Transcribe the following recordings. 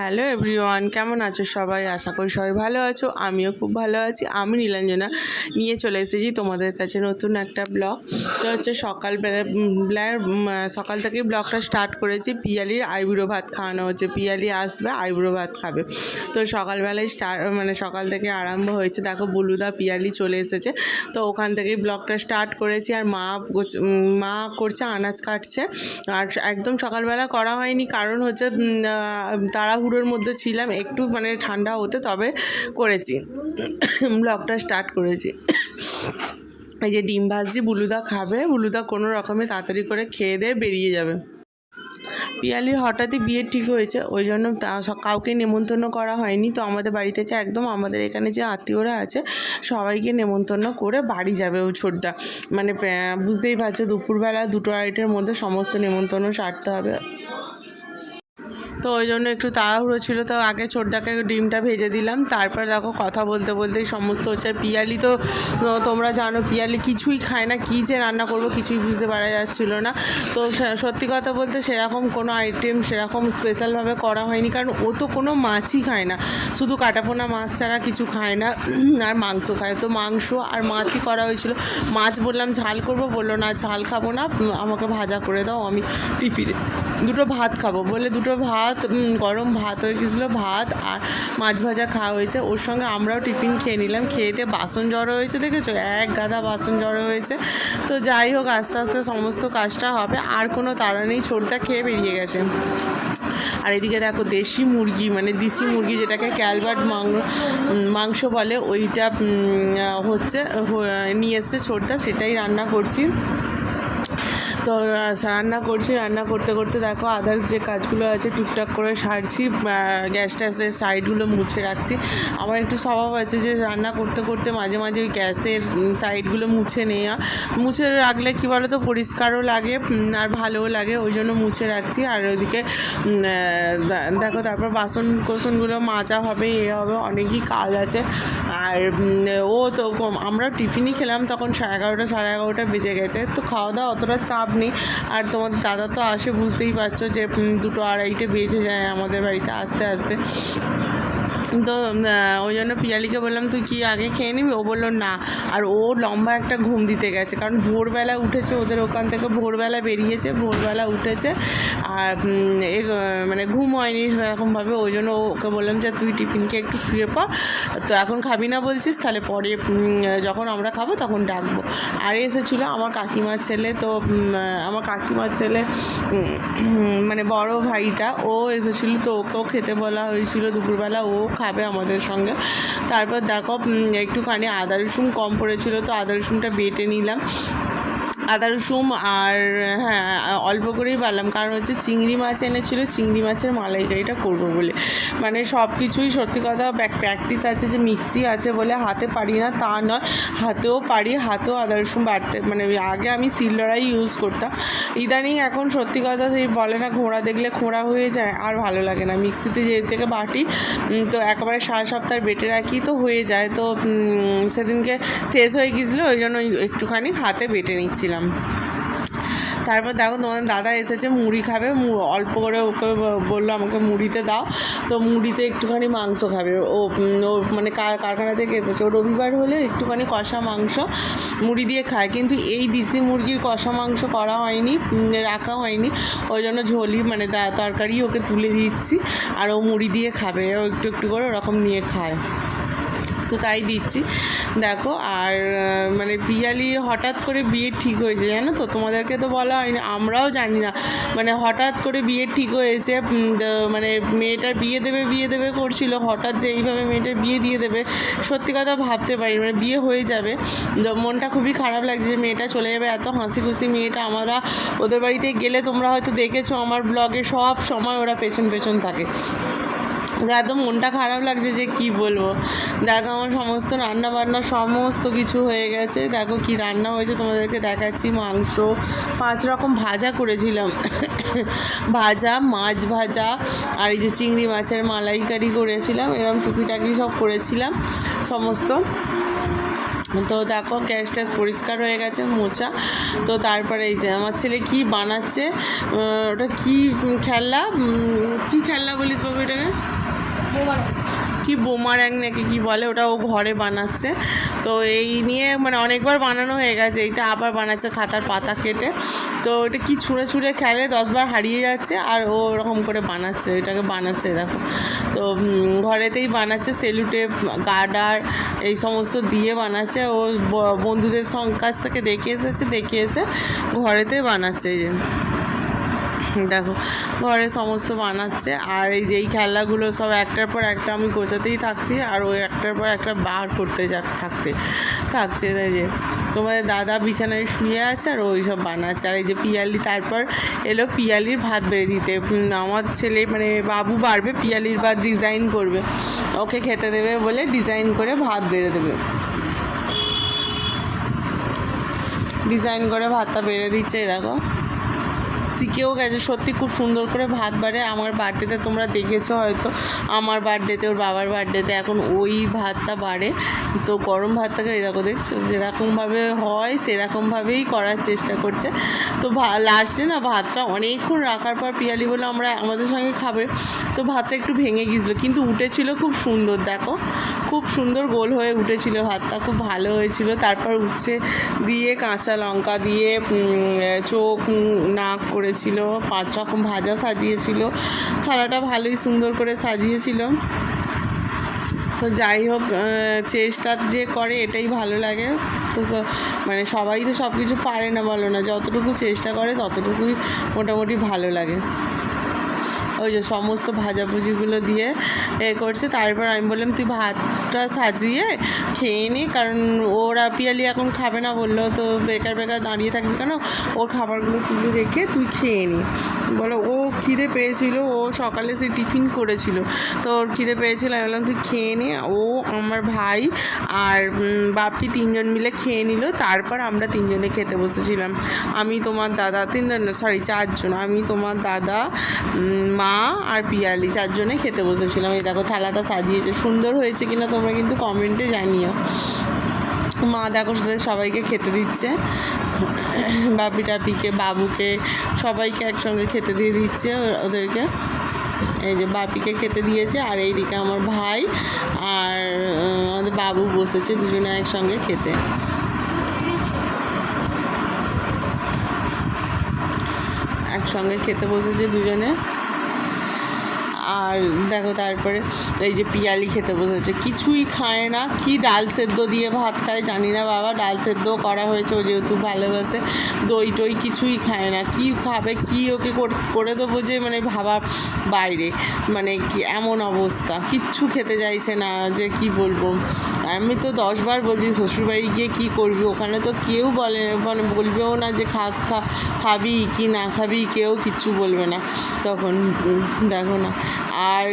Hello everyone কেমন আছো সবাই? আশা করি সবাই ভালো আছো আমিও খুব ভালো আছি। আমি নীলাঞ্জনা নিয়ে চলে এসেছি তোমাদের কাছে নতুন একটা ব্লগ। তো হচ্ছে সকালবেলা সকাল থেকেই ব্লগটা স্টার্ট করেছি। পিয়ালির আইবুড়ো ভাত খাওয়ানো হচ্ছে। পিয়ালি আসবে আইবুড়ো ভাত খাবে। তো সকালবেলায় স্টার্ট মানে সকাল থেকে আরম্ভ হয়েছে। দেখো বুলুদা পিয়ালি চলে এসেছে। তো ওখান থেকেই ব্লগটা স্টার্ট করেছি। আর মা মা করছে আনাজ কাটছে। আর একদম সকালবেলা করা হয়নি। কারণ হচ্ছে উম, তাড়াহুড়োর মধ্যে ছিলাম, একটু মানে ঠান্ডা হতে তবে করেছি। ব্লগটা স্টার্ট করেছি। এই যে ডিম ভাজি বুলুদা খাবে, বুলুদা কোনো রকমে তাড়াতাড়ি করে খেয়ে দিয়ে বেরিয়ে যাবে। পিয়ালির হঠাৎই বিয়ে ঠিক হয়েছে, ওই জন্য কাউকে নেমন্তন্ন করা হয়নি। তো আমাদের বাড়ি থেকে একদম আমাদের এখানে যে আত্মীয়রা আছে, সবাইকে নেমন্তন্ন করে বাড়ি যাবে ওই ছোটটা মানে বুঝতেই পারছ, দুপুরবেলা দুটো আড়াইটের মধ্যে সমস্ত নেমন্তন্ন সারতে হবে। তো ওই জন্য একটু তাড়াহুড়ো ছিল, তো আগে ছোটটাকে ডিমটা ভেজে দিলাম। তারপর দেখো কথা বলতে বলতেই সমস্ত হচ্ছে। পিয়ালি তো, তোমরা জানো, পিয়ালি কিছুই খায় না, কী যে রান্না করব কিছুই বুঝতে পারা যাচ্ছিল না। তো সত্যি কথা বলতে সেরকম কোনো আইটেম সেরকম স্পেশালভাবে করা হয়নি, কারণ ও তো কোনো মাছই খায় না। শুধু কাটাপোনা মাছ ছাড়া কিছু খায় না, আর মাংস খায়। তো মাংস আর মাছই করা হয়েছিল। মাছ বললাম ঝাল করব, বলল না ঝাল খাব না, আমাকে ভাজা করে দাও, আমি টিফিনে দুটো ভাত খাব। বলে দুটো ভাত গরম ভাত হয়ে গেছিল, ভাত আর মাছ ভাজা খাওয়া হয়েছে। ওর সঙ্গে আমরাও টিফিন খেয়ে নিলাম। খেয়েতে বাসন জড়ো হয়েছে, দেখেছ? এক গাদা বাসন জড়ো হয়েছে। তো যাই হোক, আস্তে আস্তে সমস্ত কাজটা হবে। আর কোনো তাড়া নেই, ছোটদা খেয়ে বেরিয়ে গেছে। আর এদিকে দেখো, দেশি মুরগি মানে দেশি মুরগি যেটাকে ক্যালবার্ট মাংস বলে, ওইটা হচ্ছে নিয়ে এসছে ছোটদা, সেটাই রান্না করছি। তো রান্না করছি, রান্না করতে করতে দেখো আদার্স যে কাজগুলো আছে টুকটাক করে সারছি গ্যাস ট্যাসের সাইডগুলো মুছে রাখছি। আমার একটু স্বভাব আছে যে রান্না করতে করতে মাঝে মাঝে ওই গ্যাসের সাইডগুলো মুছে নেওয়া মুছে রাখলে কী বলো তো পরিষ্কারও লাগে আর ভালোও লাগে, ওই জন্য মুছে রাখছি। আর ওইদিকে দেখো তারপর বাসন কোসনগুলো মাজা হবে, এ হবে, অনেকই কাজ আছে। আর ও তো আমরা টিফিনই খেলাম তখন সাড়ে এগারোটা সাড়ে এগারোটা বেজে গেছে। তো খাওয়া দাওয়া অতটা চাপ নেই আর তোমাদের দাদা তো আসে, বুঝতেই পারছ যে দুটো আড়াইটে বেজে যায় আমাদের বাড়িতে আস্তে আস্তে। তো ওই জন্য পিয়ালিকে বললাম, তুই কি আগে খেয়ে নিবি? ও বলল, না। আর ও লম্বা একটা ঘুম দিতে গেছে, কারণ ভোরবেলা উঠেছে ওদের ওখান থেকে, ভোরবেলা বেরিয়েছে, ভোরবেলা উঠেছে। আর মানে ঘুম হয়নি সেরকমভাবে ওই জন্য ওকে বললাম যে, তুই টিফিনকে একটু শুয়ে পড়। তো এখন খাবি না বলছিস, তাহলে পরে যখন আমরা খাব তখন ডাকবো। আর এসেছিল আমার কাকিমার ছেলে, তো আমার কাকিমার ছেলে মানে বড় ভাইটা, ও এসেছিল, তো ওকেও খেতে বলা হয়েছিল দুপুরবেলা, ও খাবে আমাদের সঙ্গে। তারপর দেখো একটুখানি আদা রসুন কম পড়েছিল, তো আদা রসুনটা বেটে নিলাম। আদা রসুন আর হ্যাঁ অল্প করেই বাড়লাম কারণ হচ্ছে চিংড়ি মাছ এনেছিল, চিংড়ি মাছের মালাইকারিটা করব বলে। মানে সব কিছুই সত্যি কথা প্র্যাকটিস আছে যে মিক্সি আছে বলে হাতে পারি না, তা নয়। হাতেও পারি, হাতেও আদা রসুন বাটতে মানে আগে আমি শিলনোড়াই ইউজ করতাম। ইদানিং এখন সত্যি কথা সেই বলে না, ঘোড়া দেখলে খোঁড়া হয়ে যায়, আর ভালো লাগে না। মিক্সিতে যে থেকে বাটি তো একেবারে সারা সপ্তাহ বেটে রাখি তো হয়ে যায়। তো সেদিনকে শেষ হয়ে গেছিল ওই জন্য একটুখানি হাতে বেটে নিচ্ছিলাম। তারপর দেখো তোমার দাদা এসেছে, মুড়ি খাবে অল্প করে ওকে বলল আমাকে মুড়িতে দাও। তো মুড়িতে একটুখানি মাংস খাবে। ও ও মানে কারখানা থেকে এসেছে। ও রবিবার হলে একটুখানি কষা মাংস মুড়ি দিয়ে খায়। কিন্তু এই দিশি মুরগির কষা মাংস করা হয়নি রাখা হয়নি। ওই জন্য ঝোলি মানে তরকারি ওকে তুলে দিচ্ছি। আর ও মুড়ি দিয়ে খাবে। ও একটু একটু করে ওরকম নিয়ে খায়। তো তাই দিচ্ছি। দেখো, আর মানে পিয়ালি হঠাৎ করে বিয়ে ঠিক হয়েছে, জানো তো? তোমাদেরকে তো বলা হয়নি, আমরাও জানি না। মানে হঠাৎ করে বিয়ে ঠিক হয়েছে মানে মেয়েটার বিয়ে দেবে বিয়ে দেবে করছিল, হঠাৎ যে এইভাবে মেয়েটার বিয়ে দিয়ে দেবে, সত্যি কথা ভাবতে পারি মানে বিয়ে হয়ে যাবে। মনটা খুবই খারাপ লাগছে মেয়েটা চলে যাবে, এত হাসি খুশি মেয়েটা আমরা ওদের বাড়িতে গেলে তোমরা হয়তো দেখেছ, আমার ব্লগে সব সময় ওরা পেছন পেছন থাকে। একদম মনটা খারাপ লাগছে যে কি বলব? দেখো, আমার সমস্ত রান্না বান্না সমস্ত কিছু হয়ে গেছে। দেখো কি রান্না হয়েছে, তোমাদেরকে দেখাচ্ছি। মাংস, পাঁচ রকম ভাজা করেছিলাম। ভাজা, মাছ ভাজা, আর এই যে চিংড়ি মাছের মালাইকারি করেছিলাম। এরকম টুকিটাকি সব করেছিলাম, সমস্ত। তো দেখো, গ্যাস ট্যাস পরিষ্কার হয়ে গেছে মোচা তো তারপরে এই যে আমার ছেলে কি বানাচ্ছে? ওটা কি খেলনা? কি খেলনা বলিস বাবু এটাকে? কি বোমার্যাং নাকি কি বলে, ওটা ও ঘরে বানাচ্ছে। তো এই নিয়ে মানে অনেকবার বানানো হয়ে গেছে, এইটা আবার বানাচ্ছে খাতার পাতা কেটে। তো এটা কি ছুঁড়ে ছুঁড়ে খেলে, দশবার হারিয়ে যাচ্ছে, আর ও ওরকম করে বানাচ্ছে, এটাকে বানাচ্ছে, দেখো। তো ঘরেতেই বানাচ্ছে, সেলুটেপ গার্ডার এই সমস্ত দিয়ে বানাচ্ছে। ও বন্ধুদের কাছ থেকে দেখে এসেছে, দেখে এসে ঘরেতেই বানাচ্ছে দেখো, ঘরে সমস্ত বানাচ্ছে। আর এই যে এই খেলনাগুলো সব একটার পর একটা আমি গোছাতেই থাকছি, আর ওই একটার পর একটা বার করতে যা, থাকতে, থাকছে। এই যে তোমাদের দাদা বিছানায় শুয়ে আছে আর ওই সব বানাচ্ছে। আর এই যে পিয়ালি, তারপর এলো পিয়ালির ভাত বেড়ে দিতে। আমার ছেলে মানে বাবু বাড়বে, পিয়ালির ভাত ডিজাইন করবে। ওকে খেতে দেবে বলে ডিজাইন করে ভাত বেড়ে দেবে। ডিজাইন করে ভাতটা বেড়ে দিচ্ছে, দেখো। শিখেও গেছে, সত্যি খুব সুন্দর করে ভাত বাড়ে। আমার বার্থডেতে তোমরা দেখেছ হয়তো, আমার বার্থডেতে ওর বাবার বার্থডেতে এখন ওই ভাতটা বাড়ে। তো গরম ভাতটাকে এই দেখো, দেখছ? যেরকমভাবে হয়, সেরকমভাবেই করার চেষ্টা করছে। তো লাস্টে না, ভাতটা অনেকক্ষণ রাখার পর পিয়ালি বলে আমরা আমাদের সঙ্গে খাবে। তো ভাতটা একটু ভেঙে গিয়েছিল, কিন্তু উঠেছিল খুব সুন্দর, দেখো। খুব সুন্দর গোল হয়ে উঠেছিল ভাতটা, খুব ভালো হয়েছিল। তারপর উচ্ছে দিয়ে কাঁচা লঙ্কা দিয়ে চোখ, নাক করেছিল, পাঁচ রকম ভাজা সাজিয়েছিল। থালাটা ভালোই সুন্দর করে সাজিয়েছিল। তো যাই হোক চেষ্টা যে করে এটাই ভালো লাগে। তো মানে সবাই তো সব কিছু পারে না বলো না, যতটুকু চেষ্টা করে ততটুকুই মোটামুটি ভালো লাগে। ওই যে সমস্ত ভাজাভুজিগুলো দিয়ে এ করছে। তারপর আমি বললাম তুই ভাতটা সাজিয়ে খেয়ে নি, কারণ ওরা পিয়ালি এখন খাবে না বলল, তো বেকার বেকার দাঁড়িয়ে থাকবি কেন? ওর খাবারগুলো তুলে রেখে তুই খেয়ে নি। বলো, ও খিদে পেয়েছিল, ও সকালে সে টিফিন করেছিল, তো ওর খিদে পেয়েছিল, আমি বললাম, তুই খেয়ে নি। ও, আমার ভাই আর বাপি তিনজন মিলে খেয়ে নিল, তারপর আমরা তিনজনে খেতে বসেছিলাম। আমি তোমার দাদা, তিনজন সরি চারজন, আমি তোমার দাদা মা আর পিয়ালি, চারজনে খেতে বসেছিলাম। এই দেখো, থালাটা সাজিয়েছে। সুন্দর হয়েছে কিনা তোমরা কিন্তু কমেন্টে জানিও। মা দেখো সবাইকে খেতে দিচ্ছে। বাপি টাপিকে, বাবুকে, সবাইকে একসঙ্গে খেতে দিয়ে দিচ্ছে ওদেরকে। এই যে বাপিকে খেতে দিয়েছে আর এইদিকে আমার ভাই আর আমাদের বাবু বসেছে দুজনে একসঙ্গে খেতে। একসঙ্গে খেতে বসেছে দুজনে। আর দেখো তারপরে এই যে পিয়ালি খেতে বসেছে। কিছুই খায় না, কি ডাল সেদ্ধ দিয়ে ভাত খায় জানি না বাবা, ডাল সেদ্ধ করা হয়েছে, ও যেহেতু ভালোবাসে, দই টই কিছুই খায় না। কি খাবে, কি ওকে করে দেবো যে মানে ভাবার বাইরে মানে কি এমন অবস্থা। কিচ্ছু খেতে চাইছে না যে কি বলব। আমি তো দশবার বলছি, শ্বশুরবাড়ি গিয়ে কী করবি? ওখানে তো কেউ বলে মানে বলবেও না যে খাস খা, খাবি কি না খাবি, কেউ কিচ্ছু বলবে না। তখন দেখো না। আর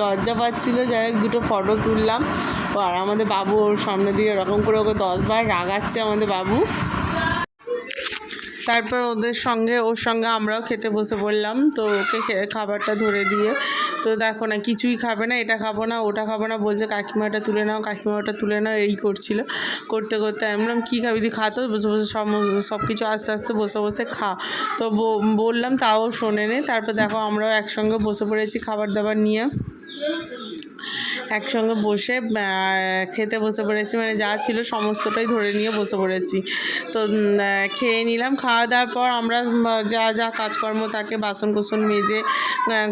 লজ্জা পাচ্ছিলো, যাই হোক, দুটো ফটো তুললাম। আর আমাদের বাবু ওর সামনে দিয়ে এরকম করে ওকে দশবার রাগাচ্ছে আমাদের বাবু। তারপর ওদের সঙ্গে, ওর সঙ্গে আমরাও খেতে বসে পড়লাম। তো ওকে খাবারটা ধরে দিয়ে তো দেখো না, কিছুই খাবে না, এটা খাব না, ওটা খাব না, বলছে কাকিমাটা তুলে নাও কাকিমাটা তুলে নাও, এই করছিল। করতে করতে আমি বললাম, কী খাবি, তুই খা তো, বসে বসে সব সব কিছু আস্তে আস্তে বসে বসে খা। তো বললাম, তাও শোনে নে। তারপর দেখো, আমরাও একসঙ্গে বসে পড়েছি, খাবার দাবার নিয়ে। একসঙ্গে বসে খেতে বসে পড়েছি। মানে যা ছিল সমস্তটাই ধরে নিয়ে বসে পড়েছি। তো খেয়ে নিলাম। খাওয়া দাওয়ার পর আমরা যা যা কাজকর্ম থাকে বাসন কোসন মেজে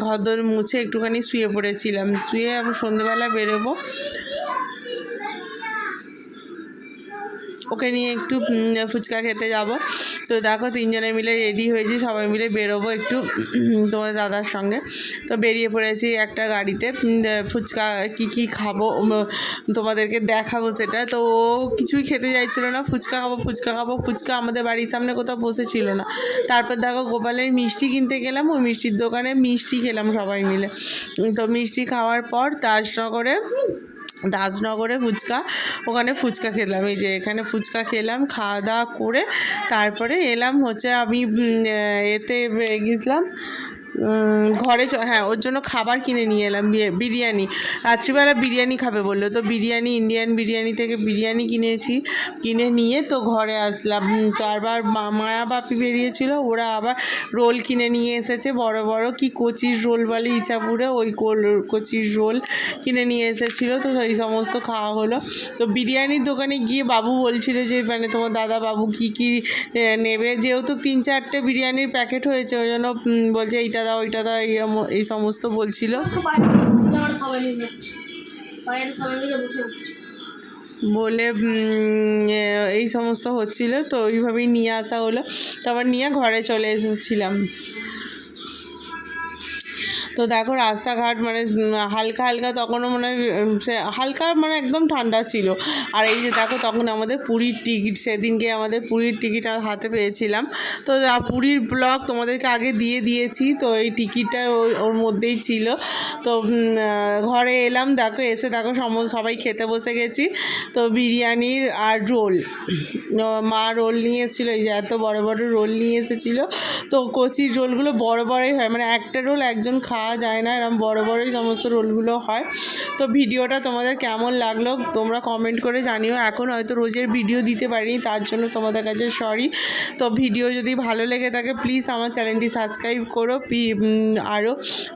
ঘর মুছে একটুখানি শুয়ে পড়েছিলাম। শুয়ে আমি সন্ধেবেলা বেরোবো। ওকে নিয়ে একটু ফুচকা খেতে যাব। তো দেখো তিনজনে মিলে রেডি হয়েছি, সবাই মিলে বেরোবো একটু তোমার দাদার সঙ্গে। তো বেরিয়ে পড়েছি একটা গাড়িতে ফুচকা কি কি খাব তোমাদেরকে দেখাবো সেটা। তো ও কিছুই খেতে চাইছিল না, ফুচকা খাব ফুচকা খাব, ফুচকা আমাদের বাড়ির সামনে কোথাও বসেছিল না। তারপর দেখো গোপালের মিষ্টি কিনতে গেলাম, ওই মিষ্টির দোকানে মিষ্টি খেলাম সবাই মিলে। তো মিষ্টি খাওয়ার পর তার তাজনগরে দাসনগরে ফুচকা, ওখানে ফুচকা খেলাম। এই যে এখানে ফুচকা খেলাম, খাওয়া দাওয়া করে তারপরে এলাম হচ্ছে আমি এতে গেছিলাম। ঘরে হ্যাঁ ওর জন্য খাবার কিনে নিয়ে এলাম বিরিয়ানি। রাত্রিবেলা বিরিয়ানি খাবে বলল। তো বিরিয়ানি ইন্ডিয়ান বিরিয়ানি থেকে বিরিয়ানি কিনেছি কিনে নিয়ে তো ঘরে আসলাম। উম, তো আবার মা- মায়া বাপি বেরিয়েছিল ওরা আবার রোল কিনে নিয়ে এসেছে। বড় বড় কি কচির রোল বলে ইচাপুরে ওই কোল- কচির রোল কিনে নিয়ে এসেছিল। তো সেই সমস্ত খাওয়া হলো। তো বিরিয়ানির দোকানে গিয়ে বাবু বলছিল যে মানে তোমার দাদা বাবু কি কি নেবে? যেহেতু তিন চারটে বিরিয়ানির প্যাকেট হয়েছে ওই জন্য বলছে এইটা দাও, ওইটা দাও, এই সমস্ত বলছিল। বলে এই সমস্ত হচ্ছিল, তো ওইভাবেই নিয়ে আসা হলো তারপর নিয়ে ঘরে চলে এসেছিলাম তো দেখো রাস্তাঘাট মানে হালকা হালকা তখনও মানে হালকা মানে একদম ঠান্ডা ছিল। আর এই যে দেখো তখন আমাদের পুরীর টিকিট, সেদিনকে আমাদের পুরীর টিকিট আর হাতে পেয়েছিলাম। তো পুরীর ব্লগ তোমাদেরকে আগে দিয়ে দিয়েছি, তো এই টিকিটটা ওর- মধ্যেই ছিল। তো ঘরে এলাম, দেখো এসে দেখো সম, সবাই খেতে বসে গেছি। তো বিরিয়ানির আর রোল মা রোল নিয়ে এসেছিল, এই যে এত বড় বড় রোল নিয়ে এসেছিল। তো কচির রোলগুলো বড় বড়ই হয় মানে একটা রোল একজন খাওয়া যায় না এরকম বড় বড়ই সমস্ত রোলগুলো হয়। তো ভিডিওটা তোমাদের কেমন লাগল তোমরা কমেন্ট করে জানিও। এখন হয়তো রোজের ভিডিও দিতে পারিনি, তার জন্য তোমাদের কাছে সরি তো ভিডিও যদি ভালো লেগে থাকে প্লিজ আমার চ্যানেলটি সাবস্ক্রাইব করো আরও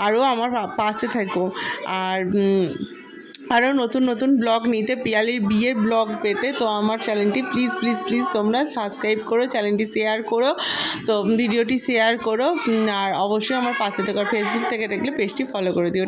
আরও আমার পাশে থাকো। আর আরও নতুন নতুন ব্লগ নিতে পিয়ালির বিয়ের ব্লগ পেতে, তো আমার চ্যানেলটি প্লিজ প্লিজ প্লিজ তোমরা সাবস্ক্রাইব করো, চ্যানেলটি শেয়ার করো, তো ভিডিওটি শেয়ার করো আর অবশ্যই আমার পাশে থাকার ফেসবুক থেকে দেখলে পেজটি ফলো করে দিও।